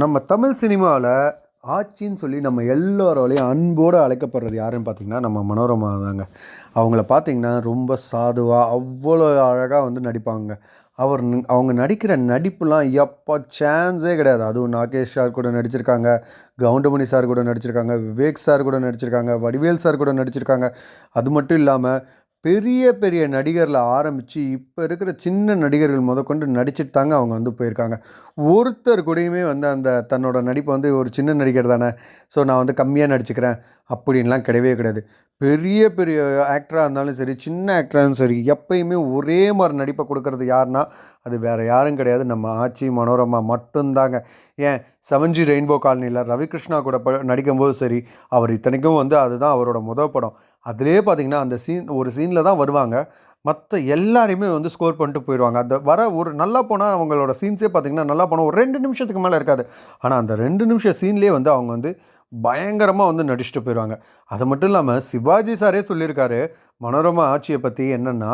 நம்ம தமிழ் சினிமாவில் ஆச்சின்னு சொல்லி நம்ம எல்லோரோடையும் அன்போடு அழைக்கப்படுறது யாருன்னு பார்த்தீங்கன்னா நம்ம மனோரமா தாங்க. அவங்கள பார்த்திங்கன்னா ரொம்ப சாதுவாக அவ்வளோ அழகாக வந்து நடிப்பாங்க. அவர் அவங்க நடிக்கிற நடிப்புலாம் எப்போ சான்ஸே கிடையாது. அதுவும் நாகேஷ் சார் கூட நடிச்சிருக்காங்க கவுண்டமணி சார் கூட நடிச்சிருக்காங்க விவேக் சார் கூட நடிச்சிருக்காங்க வடிவேல் சார் கூட நடிச்சிருக்காங்க. அது மட்டும் இல்லாமல் பெரிய பெரிய நடிகரில் ஆரம்பித்து இப்போ இருக்கிற சின்ன நடிகர்கள் முதற்கொண்டு நடிச்சிட்டு தாங்க அவங்க வந்து போயிருக்காங்க. ஒருத்தர் கூடயுமே வந்து அந்த தன்னோட நடிப்பை வந்து ஒரு சின்ன நடிகர் தானே. ஸோ நான் வந்து கம்மியாக நடிச்சுக்கிறேன். அப்படின்லாம் கிடையவே கிடையாது. பெரிய பெரிய ஆக்டராக இருந்தாலும் சரி சின்ன ஆக்டராக இருந்தாலும் சரி எப்பயுமே ஒரே மாதிரி நடிப்பை கொடுக்கறது யாருன்னா அது வேறு யாரும் கிடையாது. நம்ம ஆச்சி மனோரமா மட்டும்தாங்க. ஏன்? செவன்ஜி ரெயின்போ காலனியில் ரவிகிருஷ்ணா கூட ப நடிக்கும்போது சரி அவர் இத்தனைக்கும் வந்து அதுதான் அவரோட முதல் படம். அதிலே பார்த்தீங்கன்னா அந்த சீன் ஒரு சீனில் தான் வருவாங்க. மற்ற எல்லாரையுமே வந்து ஸ்கோர் பண்ணிட்டு போயிடுவாங்க. அந்த வர ஒரு நல்லா போனால் அவங்களோட சீன்ஸே பார்த்தீங்கன்னா நல்லா போனால் ஒரு ரெண்டு நிமிஷத்துக்கு மேலே இருக்காது. ஆனால் அந்த ரெண்டு நிமிஷம் சீன்லேயே வந்து அவங்க வந்து பயங்கரமாக வந்து நடிச்சுட்டு போயிடுவாங்க. அது மட்டும் இல்லாமல் சிவாஜி சாரே சொல்லியிருக்காரு மனோரமா ஆட்சியை பற்றி என்னென்னா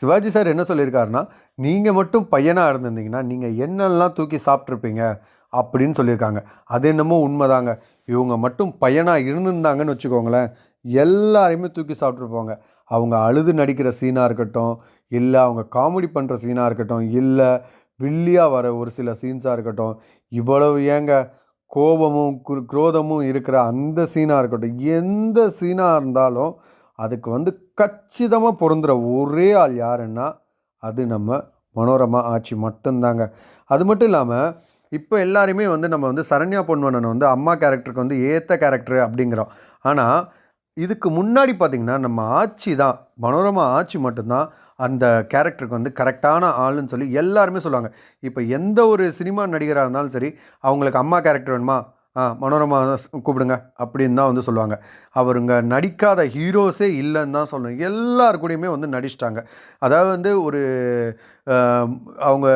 சிவாஜி சார் என்ன சொல்லியிருக்காருன்னா நீங்கள் மட்டும் பையனாக இருந்திருந்தீங்கன்னா நீங்கள் என்னெல்லாம் தூக்கி சாப்பிட்ருப்பீங்க அப்படின்னு சொல்லியிருக்காங்க. அது என்னமோ உண்மைதாங்க. இவங்க மட்டும் பையனாக இருந்திருந்தாங்கன்னு வச்சுக்கோங்களேன். எல்லாரையுமே தூக்கி சாப்பிட்ருப்பாங்க அவங்க அழுது நடிக்கிற சீனாக இருக்கட்டும் இல்லை அவங்க காமெடி பண்ணுற சீனாக இருக்கட்டும் இல்லை வில்லியாக வர ஒரு சில சீன்ஸாக இருக்கட்டும் இவ்வளவு ஏங்க கோபமும் குரு குரோதமும் இருக்கிற அந்த சீனாக இருக்கட்டும் எந்த சீனாக இருந்தாலும் அதுக்கு வந்து கச்சிதமாக பொருந்துகிற ஒரே ஆள் யாருன்னா அது நம்ம மனோரமா ஆட்சி மட்டும்தாங்க. அது மட்டும் இல்லாமல் இப்போ எல்லாருமே வந்து நம்ம வந்து சரண்யா பொன்வனன் வந்து அம்மா கேரக்டருக்கு வந்து ஏற்ற கேரக்டர் அப்படிங்கிறோம். ஆனால் இதுக்கு முன்னாடி பார்த்திங்கன்னா நம்ம ஆட்சி தான் மனோரமா ஆட்சி மட்டும்தான் அந்த கேரக்டருக்கு வந்து கரெக்டான ஆளுன்னு சொல்லி எல்லாருமே சொல்லுவாங்க. இப்போ எந்த ஒரு சினிமா நடிகராக இருந்தாலும் சரி அவங்களுக்கு அம்மா கேரக்டர் வேணுமா? மனோரமா கூப்பிடுங்க அப்படின்னு தான் வந்து சொல்லுவாங்க. அவருங்க நடிக்காத ஹீரோஸே இல்லைன்னு தான் சொல்லணும். எல்லார் கூடயுமே வந்து நடிச்சிட்டாங்க. அதாவது வந்து ஒரு அவங்க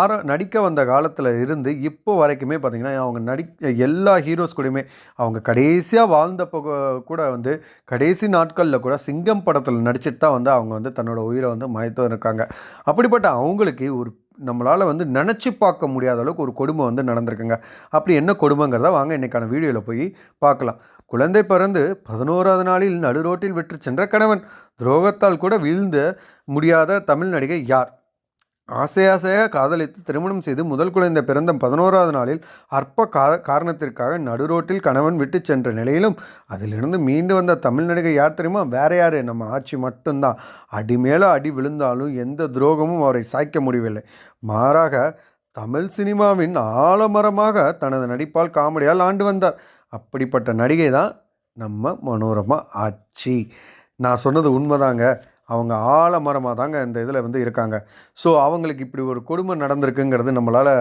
ஆர நடிக்க வந்த காலத்தில் இருந்து இப்போ வரைக்குமே பார்த்திங்கன்னா அவங்க நடி எல்லா ஹீரோஸ் கூடயுமே அவங்க கடைசியாக வாழ்ந்தப்போ கூட வந்து கடைசி நாட்களில் கூட சிங்கம் படத்தில் நடிச்சிட்டு தான் வந்து அவங்க வந்து தன்னோட உயிரை வந்து மயத்தம் இருக்காங்க. அப்படிப்பட்ட அவங்களுக்கு ஒரு நம்மளால் வந்து நினச்சி பார்க்க முடியாத அளவுக்கு ஒரு கொடுமை வந்து நடந்திருக்குங்க. அப்படி என்ன கொடுமைங்கிறத வாங்க இன்றைக்கான வீடியோவில் போய் பார்க்கலாம். குழந்தை பிறந்து பதினோராவது நாளில் நடுரோட்டில் விற்று சென்ற கணவன். துரோகத்தால் கூட வீழ்ந்த முடியாத தமிழ் நடிகை யார்? ஆசை ஆசையாக காதலித்து திருமணம் செய்து முதல் குழந்தை பிறந்த பதினோராவது நாளில் அற்ப கா காரணத்திற்காக நடுரோட்டில் கணவன் விட்டு சென்ற நிலையிலும் அதிலிருந்து மீண்டு வந்த தமிழ் நடிகை யார் தெரியுமா? வேற யார்? நம்ம ஆட்சி மட்டும்தான். அடி மேலே அடி விழுந்தாலும் எந்த துரோகமும் அவரை சாய்க்க முடியவில்லை. மாறாக தமிழ் சினிமாவின் ஆலமரமாக தனது நடிப்பால் காமெடியால் ஆண்டு வந்தார். அப்படிப்பட்ட நடிகை தான் நம்ம மனோரமா ஆச்சி நான் சொன்னது உண்மைதாங்க. அவங்க ஆலமரமாக தாங்க இந்த இதில் வந்து இருக்காங்க. ஸோ அவங்களுக்கு இப்படி ஒரு கொடுமை நடந்திருக்குங்கிறது நம்மளால்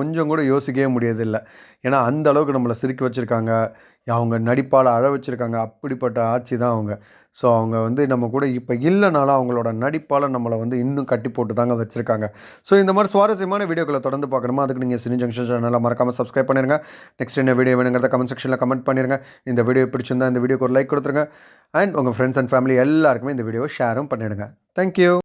கொஞ்சம் கூட யோசிக்கவே முடியதில்லை ஏன்னா அந்த அளவுக்கு நம்மளை சிரிக்க வச்சுருக்காங்க. அவங்க நடிப்பால் அழ வச்சுருக்காங்க. அப்படிப்பட்ட ஆட்சி தான் அவங்க. ஸோ அவங்க வந்து நம்ம கூட இப்போ இல்லைனாலும் அவங்களோட நடிப்பால் நம்மளை வந்து இன்னும் கட்டி போட்டு தாங்க வச்சுருக்காங்க. ஸோ இந்த மாதிரி சுவாரஸ்யமான வீடியோக்களை தொடர்ந்து பார்க்கணுமா? அதுக்கு நீங்கள் சினி ஜங்ஷன் சேனலை மறக்காமல் சப்ஸ்கிரைப் பண்ணிடுங்க நெக்ஸ்ட் என்ன வீடியோ வேணுங்கிறத கமெண்ட் செக்ஷனில் கமெண்ட் பண்ணிடுங்க இந்த வீடியோ பிடிச்சிருந்தா இந்த வீடியோக்கு ஒரு லைக் கொடுத்துருங்க. அண்ட் உங்கள் ஃப்ரெண்ட்ஸ் அண்ட் ஃபேமிலி எல்லாருக்குமே இந்த வீடியோவை ஷேரும் பண்ணிடுங்க. தேங்க்யூ